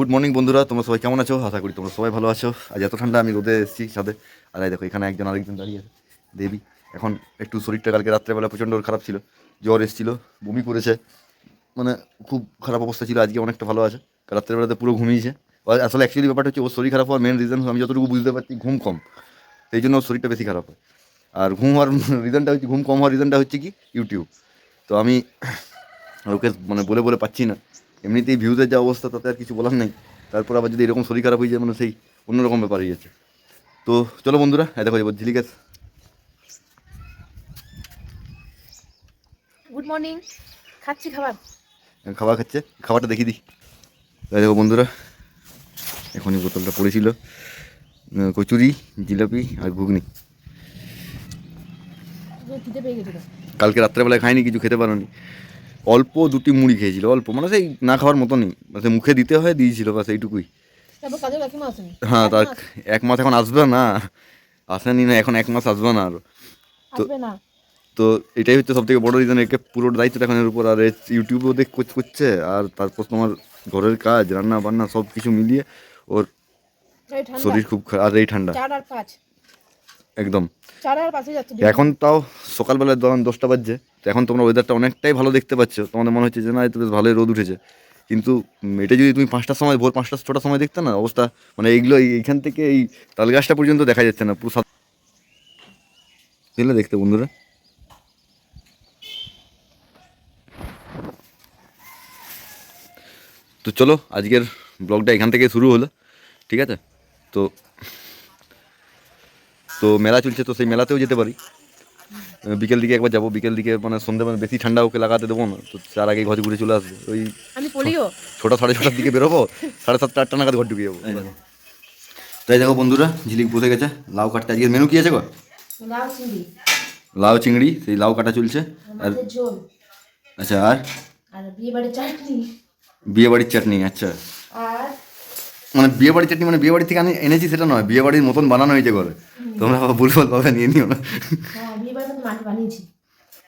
Good morning বন্ধুরা। তোমরা সবাই কেমন আছো? আশা করি তোমরা সবাই ভালো আছো। আজ এত ঠান্ডা, আমি রোদে এসেছি সাথে আর দেখো, এখানে একজন আরেকজন দাঁড়িয়ে আছে, দেবী। এখন একটু শরীরটা কালকে রাত্রেবেলা প্রচণ্ড খারাপ ছিল। জ্বর এসেছিল, বমি করেছে। মানে খুব খারাপ অবস্থা ছিল, আজকে অনেকটা ভালো আছে। রাত্রেবেলাতে পুরো ঘুমিয়েছে। আর আসলে অ্যাকচুয়ালি ব্যাপারটা হচ্ছে, ওর শরীর খারাপ হওয়ার মেন রিজন আমি যতটুকু বুঝতে পারছি, ঘুম কম। সেই জন্য ওর শরীরটা বেশি খারাপ হয়। আর ঘুম হওয়ার রিজনটা হচ্ছে, ঘুম কম হওয়ার রিজনটা হচ্ছে কি? ইউটিউব তো আমি ওকে মানে বলে বলে পাচ্ছি না। এমনিতেই ভিউজের যা অবস্থা তাতে আর কিছু বলার নেই। তারপর আবার যদি এরকম শরীর খারাপ হয়ে যায় মানে সেই অন্যরকম ব্যাপার হয়ে যাচ্ছে। তো চলো বন্ধুরা এই দেখো এবার ঝিলিকাস গুড মর্নিং খাচ্ছি খাবার? খাবার খাচ্ছে। খাবারটা দেখিয়ে দিই। এই দেখো বন্ধুরা এখনই বোতলটা পড়েছিল। কচুরি জিলাপি আর ঘুগনি। কালকে রাত্রেবেলায় খাইনি কিছু খেতে পারোনি। অল্প দুটি মুড়ি খেয়েছিল অল্প মানে সেই না খাওয়ার মতনই। মানে মুখে দিতে হয় দিয়েছিল বাস এইটুকুই। কাকিমা আসেনি হ্যাঁ তার এক মাস এখন আসবে না। আসেনি না এখন এক মাস আসবে না আরও তো তো এটাই হচ্ছে সব থেকে বড় রিজন একে পুরো দায়িত্বটা এখন এর উপর। আর ইউটিউবেও দেখ করছে আর তারপর তোমার ঘরের কাজ রান্না বান্না সব কিছু মিলিয়ে ওর শরীর খুব খারাপ আর এই ঠান্ডা। একদম। এখন তাও সকালবেলায় ধরুন দশটা বাজছে তো এখন তোমরা ওয়েদারটা অনেকটাই ভালো দেখতে পাচ্ছ। তোমাদের মনে হচ্ছে যে না এত বেশ ভালোই রোদ উঠেছে। কিন্তু এটা যদি তুমি পাঁচটার সময় ভোর পাঁচটা ছটার সময় দেখতে না অবস্থা মানে এইগুলো এই- এইখান থেকে এই তালগাছটা পর্যন্ত দেখা যাচ্ছে না পুরো বুঝলে দেখতে বন্ধুরা। তো চলো আজকের ব্লগটা এখান থেকে শুরু হলো ঠিক আছে? তো তো মেলা চলছে তো সেই মেলাতেও যেতে পারি। বিকেল দিকে একবার যাব বিকেল দিকে মানে সন্ধ্যে মানে বেশি ঠান্ডা ওকে লাগাতে দেবো না তো তার আগে ঘরে ঘুরে চলে আসবে। ওই ছটা সাড়ে ছটার দিকে বেরোবো সাড়ে সাতটা আটটা নাগাদ ঘর ঢুকে যাব। তাই দেখো। বন্ধুরা ঝিলিক বসে গেছে লাউ কাটতে। আজকে মেনু কি আছে গো? লাউ চিংড়ি। লাউ চিংড়ি সেই লাউ কাটা চলছে। আর আচ্ছা আর? বিয়ে বাড়ির চাটনি। বিয়ে বাড়ির চাটনি আচ্ছা। মানে বিয়ে বাড়ির চাটনি মানে বিয়ে বাড়ি থেকে আমি এনেছি সেটা নয় বিয়ে বাড়ির মতন বানানো হয়েছে ঘরে। তোমরা আবার ভুলভাল ভাবে নিয়ে নিও না। হ্যাঁ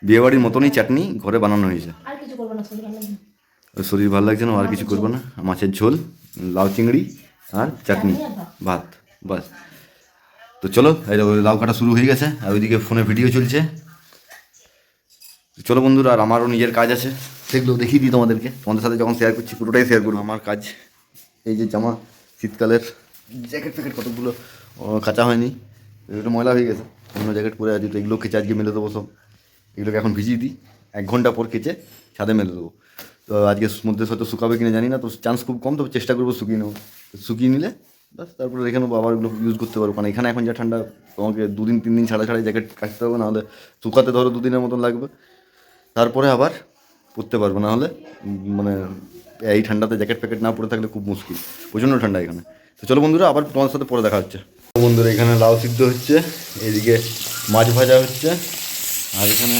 বিয়ে বাড়ির মতনই চাটনি ঘরে বানানো হয়েছে। আর কিছু করব না শরীর ভালো ওর শরীর ভালো লাগছে না আর কিছু করব না। মাছের ঝোল লাউ চিংড়ি আর চাটনি ভাত। ভাত বাস। তো চলো এই লাউ কাটা শুরু হয়ে গেছে আর ওইদিকে ফোনে ভিডিও চলছে। চলো বন্ধুরা আর আমারও নিজের কাজ আছে। সেগুলো দেখিয়ে দিই তোমাদেরকে। তোমাদের সাথে যখন শেয়ার করছি পুরোটাই শেয়ার করব। আমার কাজ এই যে জামা, শীতকালের জ্যাকেট ফ্যাকেট কতগুলো কাঁচা হয়নি। একটু ময়লা হয়ে গেছে। অন্য জ্যাকেট পরে আছে, তো এগুলো কেচে আজকে মেলে দেবো সব। এগুলোকে এখন ভিজিয়ে দিই। এক ঘণ্টা পর কেচে ছাদে মেলে দেবো। তো আজকে মধ্যে হয়তো শুকাবে কিনা জানি না, তো চান্স খুব কম তবে চেষ্টা করব শুকিয়ে নেব। শুকিয়ে নিলে বাস তারপরে রেখে নেব, আবার ওগুলো ইউজ করতে পারব। কারণ এখানে এখন যা ঠান্ডা, তোমাকে দুদিন, তিন দিন ছাড়া ছাড়া জ্যাকেট কাটতে হবে, নাহলে শুকাতে ধরো দুদিনের মতন লাগবে। তারপরে আবার পরতে পারব, নাহলে মানে এই ঠান্ডাতে জ্যাকেট প্যাকেট না পরে থাকলে খুব মুশকিল, প্রচণ্ড ঠান্ডা এখানে। তো চলো বন্ধুরা, আবার তোমার সাথে পরে দেখা হচ্ছে। বন্ধুরা, এখানে লাউ সিদ্ধ হচ্ছে, এদিকে মাছ ভাজা হচ্ছে, আর এখানে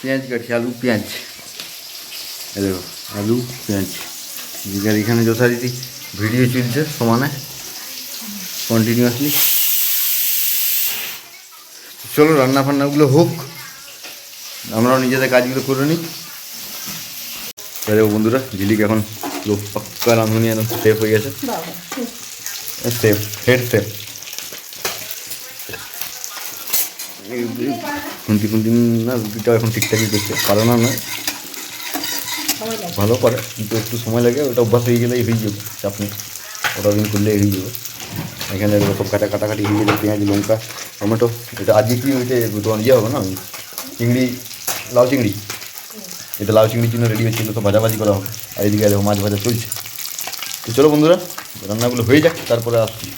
পেঁয়াজ কাটছি, আলু পেঁয়াজ। আলু পেঁয়াজ। এদিকে এখানে যথারীতি ভিডিও চলছে সমানে কন্টিনিউয়াসলি চলো রান্না ফান্নাগুলো হোক, আমরাও নিজেদের কাজগুলো করে নিই। দেখো বন্ধুরা ঝিলিক এখন পুরো পাক্কা রাঁধুনি একদম সেফ হয়ে গেছে। সেফ হেড সেফ খুন্তি খুন্তি না, রুটিটাও এখন ঠিকঠাকই করছে, পারে না নয়। ভালো করে কিন্তু একটু সময় লাগে, ওটা অভ্যাস হয়ে গেলেই হয়ে যাবে, চাপ নেই। ওটা দিন করলেই হয়ে যাবে। এখানে সব কাটা কাটাকাটি হয়ে গেলে পেঁয়াজ, লঙ্কা, টমেটো, এটা আজকে কি ওইটা তোমার ইয়ে হবে না? চিংড়ি, লাউ চিংড়ি? এটা লাউ চিংড়ির জন্য রেডি হচ্ছিল তো ভাজাভাজি করা হবে। আর এদিকে দেখো মাছ ভাজা চলছে। তো চলো বন্ধুরা রান্নাগুলো হয়ে যাক তারপরে আসছি।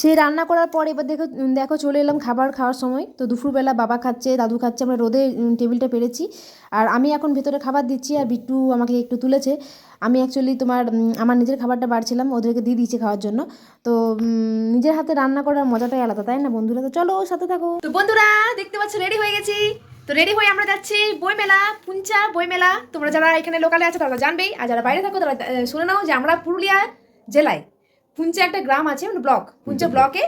সে রান্না করার পর এবার দেখো দেখো চলে এলাম খাবার খাওয়ার সময়। তো দুপুরবেলা বাবা খাচ্ছে দাদু খাচ্ছে আমরা রোদে টেবিলটা পেরেছি। আর আমি এখন ভেতরে খাবার দিচ্ছি আর বিট্টু আমাকে একটু তুলেছে। আমি অ্যাকচুয়ালি তোমার আমার নিজের খাবারটা বাড়ছিলাম ওদেরকে দিয়ে দিয়েছি খাওয়ার জন্য। তো নিজের হাতে রান্না করার মজাটাই আলাদা তাই না বন্ধুরা? তো চলো সাথে থাকো। তো বন্ধুরা দেখতে পাচ্ছ রেডি হয়ে গেছি। তো রেডি হয়ে আমরা যাচ্ছি বইমেলা, পুঞ্চা বইমেলা। তোমরা যারা এখানে লোকালে আছে, তারা জানবেই। আর যারা বাইরে থাকো, তারা শুনে নাও যে আমরা পুরুলিয়া জেলায় পুঞ্চা একটা গ্রাম আছে মানে ব্লক পুঞ্চা ব্লকে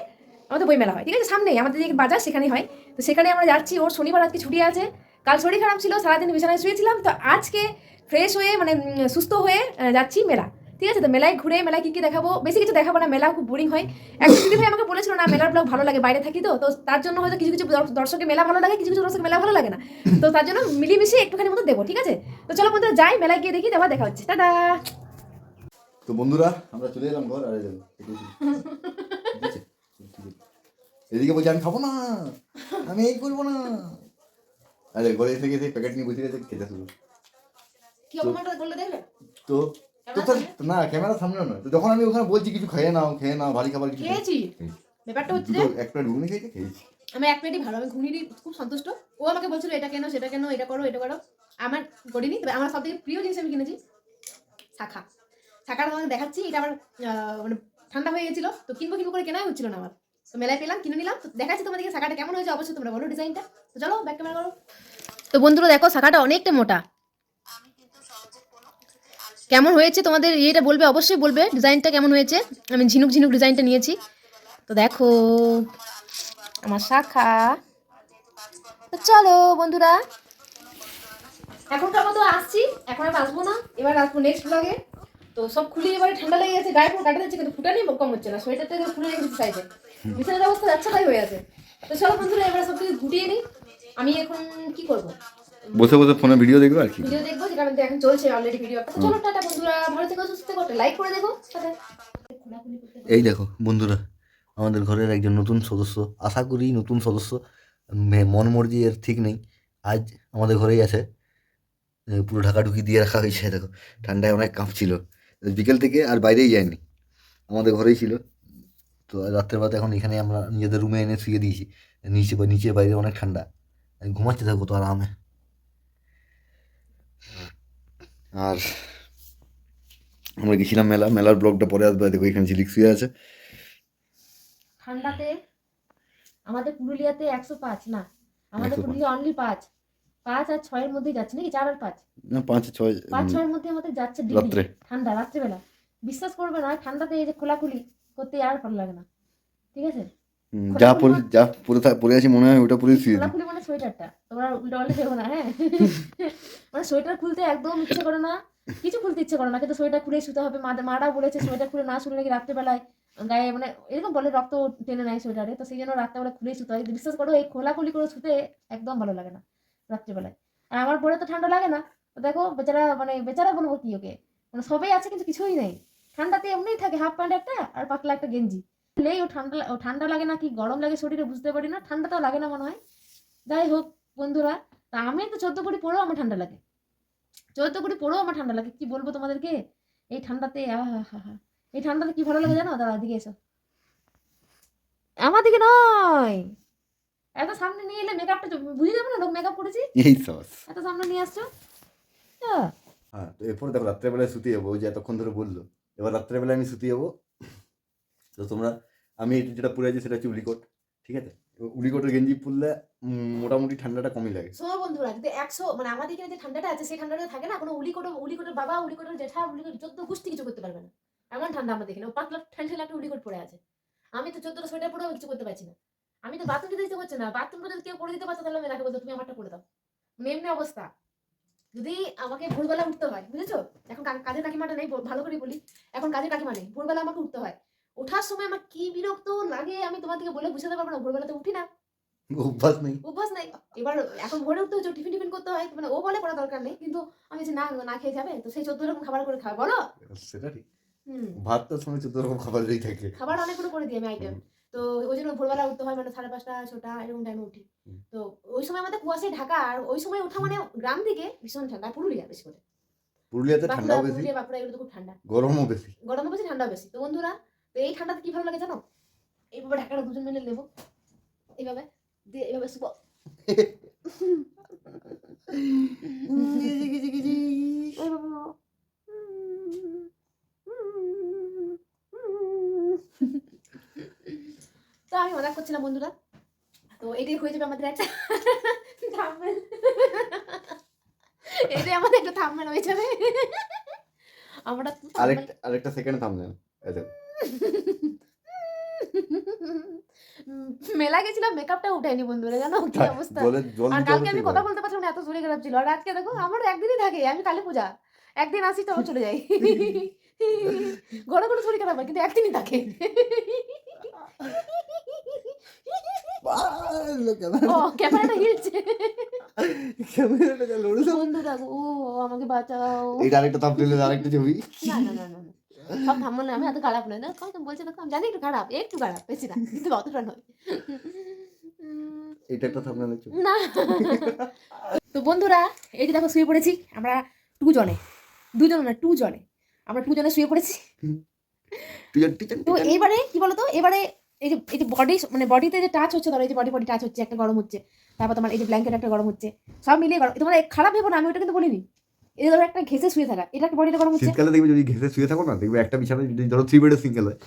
আমাদের বইমেলা হয়। ঠিক আছে, সামনেই আমাদের যে বাজার, সেখানেই হয়। তো সেখানে আমরা যাচ্ছি, ওর শনিবার আজকে ছুটি আছে। কাল শরীর খারাপ ছিল, সারাদিন বিছানায় শুয়েছিলাম। তো আজকে ফ্রেশ হয়ে মানে সুস্থ হয়ে যাচ্ছি মেলা। ঠিক আছে তো? মেলায় ঘুরে মেলায় কি কি দেখাবো? বেশি কিছু দেখাবো না মেলা খুব বোরিং হয়। একজন দিদি ভাই আমাকে বলেছিল না মেলার ব্লগ ভালো লাগে বাইরে থাকি তো। তো তার জন্য হয়তো কিছু কিছু দর- দর্শকের মেলা ভালো লাগে কিছু কিছু দর্শকের মেলা ভালো লাগে না। তো তার জন্য মিলিয়ে একটুখানি মতো দেবো ঠিক আছে? তো চলো বন্ধুরা যাই মেলায় গিয়ে দেখি তারপর দেখা হচ্ছে। টাটা! তো বন্ধুরা আমরা চলে এলাম ঘর আরে যাব এদিকে বলছি আমি খাব না আমি এই করব না। আরে ঘরে এসে গেছে প্যাকেট নিয়ে বসে গেছে খেতে শুরু। কি অপমানটা করলে দেখবে তো তো না ক্যামেরা সামনে নয়। তো যখন আমি ওখানে বলছি কিছু খেয়ে নাও খেয়ে নাও ভারী খাবার কিছু খেয়েছি। ব্যাপারটা হচ্ছে যে দুটো এক প্লেট ঘুগনি খেয়েছি খেয়েছি। আমি এক প্লেটই ভালো আমি ঘুগনি খুব সন্তুষ্ট। ও আমাকে বলছিল এটা কেন সেটা কেন এটা করো এটা করো। আমার করিনি তবে আমার সব থেকে প্রিয় জিনিস আমি কিনেছি শাখা। শাখাটা তোমাকে দেখাচ্ছি এটা আমার আহ, মানে ঠান্ডা হয়ে গেছিল তো কিনবো কিনবো করে কেনাই হচ্ছিল না আমার। তো মেলায় পেলাম কিনে নিলাম তো দেখাচ্ছি তোমাদেরকে শাখাটা কেমন হয়েছে অবশ্যই তোমরা বলো ডিজাইনটা। তো চলো ব্যাক ক্যামেরা করো। তো বন্ধুরা দেখো শাখাটা অনেকটা মোটা। কেমন হয়েছে তোমাদের ইয়েটা বলবে? অবশ্যই বলবে। ডিজাইনটা কেমন হয়েছে? আমি ঝিনুক ঝিনুক ডিজাইনটা নিয়েছি। তো দেখো, আমার শাখা। তো চলো বন্ধুরা। এখনকার মতো আসছি। এখন আর আসব না। এবার আসব নেক্সট ব্লগে তো সব খুলে এবারে ঠান্ডা লেগে গেছে। গায়ে পুরো কাটা যাচ্ছে কিন্তু ফুটানি কম হচ্ছে না। সোয়েটারটা একদম খুলে রেখেছি সাইডে বিছানার অবস্থা যাচ্ছে তাই হয়ে আছে। তো চলো বন্ধুরা, এবার সব কিছু ঘুটিয়ে নিই। আমি এখন কি করব? বসে বসে ফোনে ভিডিও দেখবে আর কি। ভিডিও দেখব যেটা আমাদের এখন চলছে অলরেডি ভিডিও চলো টাটা বন্ধুরা ভালো থেকো সুস্থ থেকো লাইক করে দেখো এই দেখো বন্ধুরা আমাদের ঘরের একজন নতুন সদস্য আশা করি নতুন সদস্য মন মর্জি এর ঠিক নেই আজ আমাদের ঘরেই আছে। পুরো ঢাকাঢুকি দিয়ে রাখা হয়েছে দেখো ঠান্ডায় অনেক কাঁপছিল। বিকেল থেকে আর বাইরেই যায়নি আমাদের ঘরেই ছিল। তো রাত্রের বেলাতে এখন এখানে আমরা নিজেদের রুমে এনে শুয়ে দিয়েছি নিচে বা নিচে বাইরে অনেক ঠান্ডা ঘুমাচ্ছে দেখো তো আরামে। আর আমরা গেছিলাম মেলা মেলার ব্লগটা পরে আসবে দেখো এখানে ঝিলিক শুয়ে আছে। ঠান্ডাতে আমাদের পুরুলিয়াতে একশো পাঁচ না আমাদের পুরুলিয়া অনলি পাঁচ। পাঁচ আর ছয়ের মধ্যেই যাচ্ছে নাকি চার আর পাঁচ? না পাঁচ ছয় পাঁচ ছয়ের মধ্যে আমাদের যাচ্ছে রাত্রে। ঠান্ডা রাত্রেবেলা। বিশ্বাস করবে না ঠান্ডাতে এই যে খোলাখুলি করতে আর ভালো লাগে না। ঠিক আছে? যা পরে যা পরে পরে আছি মনে হয় ওটা পরে শুয়ে দিই মানে সোয়েটারটা। তোমরা উল্টো পাল্টে দেবো না হ্যাঁ? মানে সোয়েটার খুলতে একদম ইচ্ছে করে না। কিছু খুলতে ইচ্ছে করে না কিন্তু সোয়েটার খুলে শুতে হবে। মা মারা বলেছে সোয়েটার খুলে না শুলে নাকি রাত্রেবেলায় গায়ে মানে এরকম বলে রক্ত টেনে নেয় সোয়েটারে। তো সেই জন্য রাত্রেবেলা খুলেই শুতে হয়। বিশ্বাস করো এই খোলাখুলি করে শুতে একদম ভালো লাগে না রাত্রেবেলায়। আর আমার পরে তো ঠান্ডা লাগে না। দেখো বেচারা মানে বেচারা বলব কি ওকে? মানে সবাই আছে কিন্তু কিছুই নেই। ঠান্ডাতে এমনিই থাকে হাফ প্যান্ট একটা আর পাতলা একটা গেঞ্জি। নেই ও ঠান্ডা ও ঠান্ডা লাগে না কি গরম লাগে শরীরে বুঝতে পারি না। ঠান্ডা তো লাগে না মনে হয়। যাই হোক বন্ধুরা তা আমি তো চোদ্দ কোটি পরেও আমার ঠান্ডা লাগে। চোদ্দ কোটি পরেও আমার ঠান্ডা লাগে। কি বলব তোমাদেরকে? এই ঠান্ডাতে এই ঠান্ডাতে কি ভালো লাগে জানো? দাদা দিকে এসো। আমার দিকে নয়! এত সামনে নিয়ে এলে মেকআপটা বুঝে যাবে না? লোক মেকআপ করেছি? এই সস এত সামনে নিয়ে আসছো? হ্যাঁ তো এরপরে দেখো রাত্রেবেলায় শুতে যাব। ওই যে এতক্ষণ ধরে বলল এবার রাত্রেবেলায় আমি শুতে যাব। তো তোমরা, আমি যেটা পরে আছি সেটা হচ্ছে উলিকট, ঠিক আছে? উলিকটের গেঞ্জি পরলে মোটামুটি ঠান্ডাটা কমই লাগে। শোনো বন্ধুরা, যদি একশো মানে আমাদের এখানে যে ঠান্ডাটা আছে, সেই ঠান্ডাটা থাকে না, কোনো উলিকোটো, উলিকোটের বাবা, উলিকোটের জেঠা উলিকোট চোদ্দ গোষ্ঠী কিছু করতে পারবে না। এমন ঠান্ডা আমাদের এখানে, ও পাতলা ঠান্ডা একটা উলিকোট পরে আছে। আমি তো চোদ্দটা সোয়েটার পরেও কিছু করতে পারছি না। আমি তো বাথরুম দিতে করছে না। বাথরুমটা যদি কেউ করে দিতে পারতো, তাহলে আমি তাকে বলতো তুমি আমারটা করে দাও। এমনি অবস্থা। যদি আমাকে ভোরবেলা উঠতে হয়, বুঝেছ? এখন কাজের কাকিমাটা নেই ভালো করে বলি। এখন কাজের কাকিমা নেই, ভোরবেলা আমাকে উঠতে হয়। ওঠার সময় আমার কি বিরক্ত লাগে আমি তোমাদেরকে বলে বুঝাতে পারব না ভোরবেলাতে উঠি না। অভ্যাস নেই। অভ্যাস নাই। এবার এখন ভোরে উঠতে হচ্ছে টিফিন টিফিন করতে হয় মানে ও বলে করা দরকার নেই কিন্তু আমি যে না না খেয়ে যাবে? তো সেই চোদ্দ রকম খাবার করে বলো? সেটা ঠিক। ভাতটার চোদ্দ রকম খাবারই থাকে। খাবার অনেকগুলো করে দিই আমি আইটেম তো ওই জন্য ভোরবেলা উঠতে হয় মানে সাড়ে পাঁচটা ছটা এরকম টাইমে উঠি। তো ওই সময় আমাদের কুয়াশায় ঢাকা আর ওই সময় ওঠা মানে গ্রাম দিকে ভীষণ ঠান্ডা পুরুলিয়া বেশি করে পুরুলিয়াতে ঠান্ডাও বেশি। বাঁকুড়া এগুলো তো খুব ঠান্ডা। গরমও বেশি। গরমও বেশি ঠান্ডাও বেশি। তো বন্ধুরা তো এই ঠান্ডাতে কি ভালো লাগে জানো? এইভাবে ঢাকাটা দুজন মিলে নেব এইভাবে দিয়ে এইভাবে শুভ তো আমি মজা করছিলাম বন্ধুরা। তো এটাই হয়ে যাবে আমাদের একটা থাম্বনেল এটাই আমাদের একটা থাম্বনেল হয়ে যাবে। আমরা আরেকটা আরেকটা সেকেন্ড আচ্ছা উম, মেলা গেছিলাম মেকআপটা উঠাইনি বন্ধুরা জানো? কি অবস্থা? আর কালকে আমি কথা বলতে পারছিলাম না এত শরীর খারাপ ছিল। আর আজকে দেখো আমার একদিনই থাকে আমি কালী পূজা। একদিন আসি তখন চলে যাই। ঘন ঘন শরীর খারাপ হয় কিন্তু একদিনই থাকে। ও ক্যামেরাটা হিলছে। বন্ধুরা গো, ও আমাকে বাঁচাও। এটা আরেকটা তাপ দিলে আরেকটা ছবি। না না না না। না। সব থামলে আমি এত খারাপ নয়। না কম তুমি বলছো দেখো আমি জানি একটু খারাপ একটু খারাপ বেশি না কিন্তু অতটা নয়। এটা একটা ছবি না। তো বন্ধুরা এই যে দেখো শুয়ে পড়েছি আমরা টু জনে দুজন না টু জনে আমরা টু জনে শুয়ে পড়েছি। তো এইবারে কি বলতো এবারে এই যে এই যে বডি মানে বডিতে যে টাচ হচ্ছে ধরো এই যে বডি বডি টাচ হচ্ছে একটা গরম হচ্ছে তারপর তোমার এই যে ব্ল্যাঙ্কেট একটা গরম হচ্ছে সব মিলিয়ে গরম তোমার খারাপ ভেবো না আমি ওটা কিন্তু বলিনি। এই ধরো একটা ঘেসে শুয়ে থাকা এটা একটা বডিটা গরম হচ্ছে? শীতকালে দেখবে যদি ঘেসে শুয়ে থাকো না দেখবে একটা বিছানা যদি ধরো থ্রি বেডের সিঙ্গেল হয়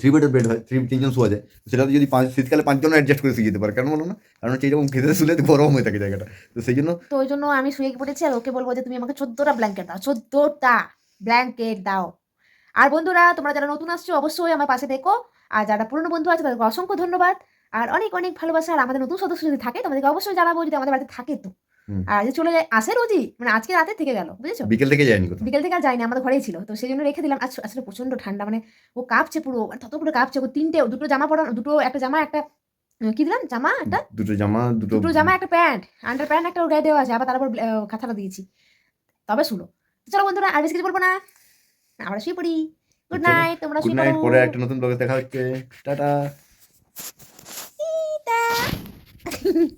থ্রি বেডের বেড হয় থ্রি তিনজন শোয়া যায় সেটাতে যদি পাঁচ শীতকালে পাঁচজন অ্যাডজাস্ট করে শুয়ে যেতে পারে। কেন বলো না? কারণ হচ্ছে এরকম ঘেসে শুলে গরম হয়ে থাকে জায়গাটা। তো সেই জন্য তো ওই জন্য আমি শুয়ে পড়েছি আর ওকে বলব যে তুমি আমাকে চোদ্দোটা ব্ল্যাঙ্কেট দাও চোদ্দোটা ব্ল্যাঙ্কেট দাও। আর বন্ধুরা তোমরা যারা নতুন আসছো অবশ্যই আমার পাশে দেখো আর যারা পুরনো বন্ধু আছে তাদেরকে অসংখ্য ধন্যবাদ। আর অনেক অনেক ভালোবাসা আর আমাদের নতুন সদস্য যদি থাকে তোমাদেরকে অবশ্যই জানাব যদি আমাদের বাড়িতে থাকে তো। আর যদি চলে যায় আসে রোজই মানে আজকে রাতে থেকে গেল বুঝেছ? বিকেল থেকে যায়নি কোথাও? বিকেল থেকে আর যায়নি আমাদের ঘরেই ছিল। তো সেই জন্য রেখে দিলাম আসলে প্রচণ্ড ঠান্ডা মানে ও কাঁপছে পুরো মানে তত পুরো কাঁপছে ও তিনটে দুটো জামা পরা দুটো একটা জামা একটা কি দিলাম? জামা একটা? দুটো জামা দুটো দুটো জামা একটা প্যান্ট আন্ডার প্যান্ট একটা ওর গায়ে দেওয়া আছে আবার তার উপর কাঁথাটা দিয়েছি। তবে শুনো চলো বন্ধুরা আর বেশি কিছু বলব না। আমরা শুয়ে পড়ি। গুড নাইট তোমরা শুয়ে পড়ো। পরে একটা নতুন ব্লগে দেখা হচ্ছে। টাটা।